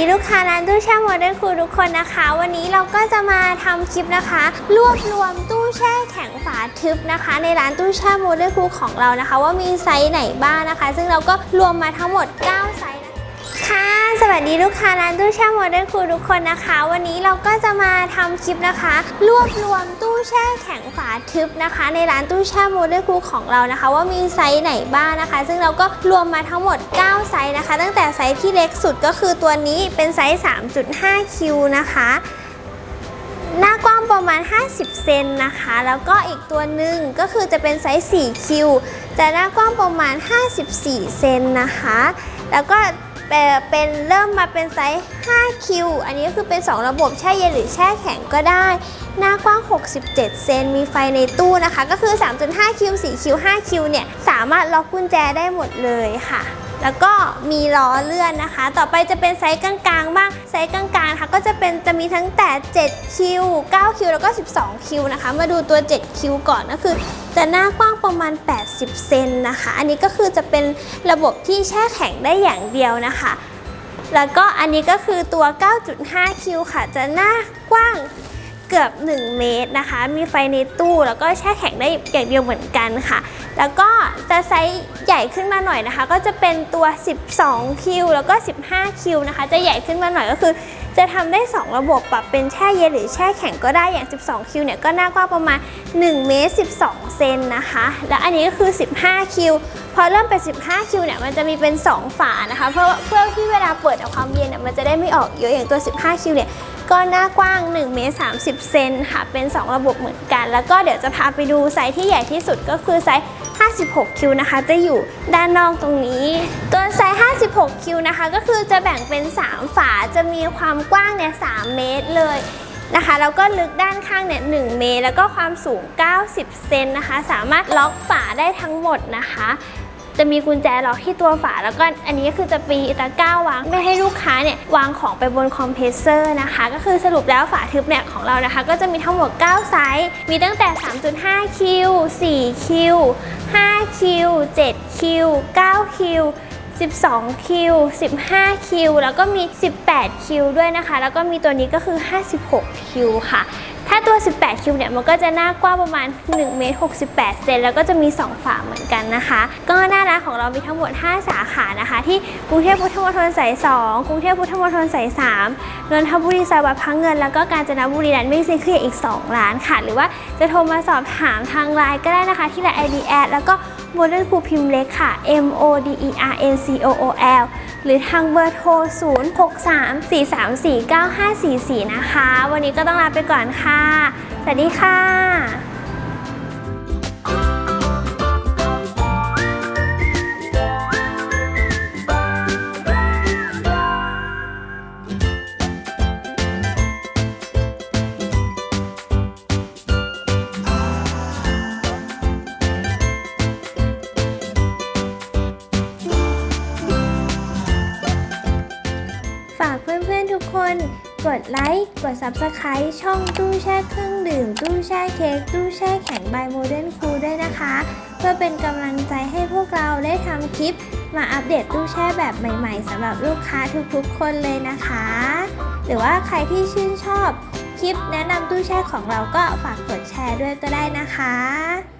ดีลูกค้าร้านตู้แช่โมเดิร์นคูลทุกคนนะคะ วันนี้เราก็จะมาทำคลิปนะคะ รวบรวมตู้แช่แข็งฝาทึบนะคะ ในร้านตู้แช่โมเดิร์นคูลของเรานะคะ ว่ามีไซส์ไหนบ้างนะคะ ซึ่งเราก็รวมมาทั้งหมด 9 ไซส์นะคะค่ะ วัสดีลูกค้าร้านตู้แช่โมเดิร์นครูทุกคนนะคะ วันนี้เราก็จะมาทำคลิปนะคะ รวบรวมตู้แช่แข็งฝาทึบนะคะ ในร้านตู้แช่โมเดิร์นครูของเรานะคะ ว่ามีไซส์ไหนบ้างนะคะ ซึ่งเราก็รวมมาทั้งหมด 9 ไซส์นะคะ ตั้งแต่ไซส์ที่เล็กสุดก็คือตัวนี้เป็นไซส์ 3.5 คิวนะคะหน้ากว้างประมาณ 50 เซนนะคะ แล้วก็อีกตัวหนึ่งก็คือจะเป็นไซส์4คิวจะหน้ากว้างประมาณ 54 เซนนะคะ แล้วก็ เป็นเป็นเริ่มมาเป็นไซส์ 5 คิว อันนี้ก็คือเป็น 2 ระบบแช่เย็นหรือแช่แข็งก็ได้ หน้ากว้าง 67 เซน มีไฟในตู้นะคะ ก็คือ 3.5 คิว 4 คิว 5 คิวเนี่ย สามารถล็อกกุญแจได้หมดเลยค่ะ แล้วก็มีล้อเลื่อนนะคะ ต่อไปจะเป็นไซส์กลางๆ บ้าง ไซส์กลาง ก็จะเป็นจะมีทั้งแต่ 7 คิว 9 คิว แล้วก็ 12 คิวนะคะ มาดูตัว 7 คิวก่อนก็คือ จะหน้ากว้างประมาณ 80 เซนนะคะ อันนี้ก็คือจะเป็นระบบที่แช่แข็งได้อย่างเดียวนะคะ แล้วก็อันนี้ก็คือตัว 9.5 คิวค่ะ จะหน้ากว้างเกือบ 1 เมตรนะคะ มีไฟในตู้แล้วก็แช่แข็งได้อย่างเดียวเหมือนกันค่ะ แล้วก็จะไซส์ใหญ่ขึ้นมาหน่อยนะคะ ก็จะเป็นตัว 12 คิว แล้วก็ 15 คิวนะคะ จะใหญ่ขึ้นมาหน่อยก็คือ จะทำได้ 2 ระบบปรับเป็นแช่เย็นหรือแช่แข็งก็ได้อย่าง 12 คิวเนี่ยก็หน้ากว้างประมาณ1เมตร12 เซนนะคะ แล้วอันนี้ก็คือ 15 คิว พอเริ่มเป็น 15 คิวเนี่ยมันจะมีเป็น 2 ฝานะคะ เพื่อเพื่อที่เวลาเปิดเอาความเย็นเนี่ยมันจะได้ไม่ออกเยอะอย่างตัว 15 คิวเนี่ยก็หน้ากว้าง1เมตร30 เซนค่ะ เป็น 2 ระบบเหมือนกัน แล้วก็เดี๋ยวจะพาไปดูไซส์ที่ใหญ่ที่สุดก็คือไซส์ 56 คิวนะคะ จะอยู่ด้านนอกตรงนี้ ตัวไซส์ 56 คิวนะคะ ก็คือจะแบ่งเป็น 3 ฝา จะมีความกว้างเนี่ย 3 เมตรเลยนะคะ แล้วก็ลึกด้านข้างเนี่ย 1 เมตร แล้วก็ความสูง 90 เซนนะคะ สามารถล็อกฝาได้ทั้งหมดนะคะ จะมีกุญแจล็อกที่ตัวฝา แล้วก็อันนี้ก็คือจะปีตะกร้าวางไม่ให้ลูกค้าเนี่ยวางของไปบนคอมเพรสเซอร์นะคะ ก็คือสรุปแล้วฝาทึบเนี่ยของเรานะคะ ก็จะมีทั้งหมด 9 ไซส์ มีตั้งแต่ 3.5 คิว 4 คิว 5 คิว 7 คิว 9 คิว 12 คิว 15 คิว แล้วก็มี 18 คิวด้วยนะคะ แล้วก็มีตัวนี้ก็คือ 56 คิวค่ะ ถ้าตัว 18 คิวเนี่ยมันก็จะหน้ากว้างประมาณ1เมตร68 เซนแล้วก็จะมี 2 ฝาเหมือนกันนะคะ ก็หน้าร้านของเรามีทั้งหมด 5 สาขานะคะ ที่กรุงเทพพุทธมณฑลสาย 2 กรุงเทพพุทธมณฑลสาย 3 นนทบุรีสายวัดพังเงิน แล้วก็กาญจนบุรีรันไม่งซีเคลียอีก 2 ร้านค่ะ หรือว่าจะโทรมาสอบถามทางไลน์ก็ได้นะคะที่ไลน์ ID แอดแล้วก็ โมเดิร์นคูพิมพ์เล็กค่ะ M O D E R N C O O L หรือทางเบอร์โทร 0 6 3 4 3 4 9 5 4 4 นะคะ วันนี้ก็ต้องลาไปก่อนค่ะ สวัสดีค่ะ กคนกดไลค์ กด Subscribe ช่องตู้แช่เครื่องดื่ม ตู้แช่เค้ก ตู้แช่แข็ง by Modern Cool ด้วยนะคะ เพื่อเป็นกำลังใจให้พวกเราได้ทำคลิป มาอัปเดตตู้แช่แบบใหม่ๆสำหรับลูกค้าทุกๆคนเลยนะคะ หรือว่าใครที่ชื่นชอบคลิปแนะนำตู้แช่ของเราก็ฝากกดแชร์ด้วยก็ได้นะคะ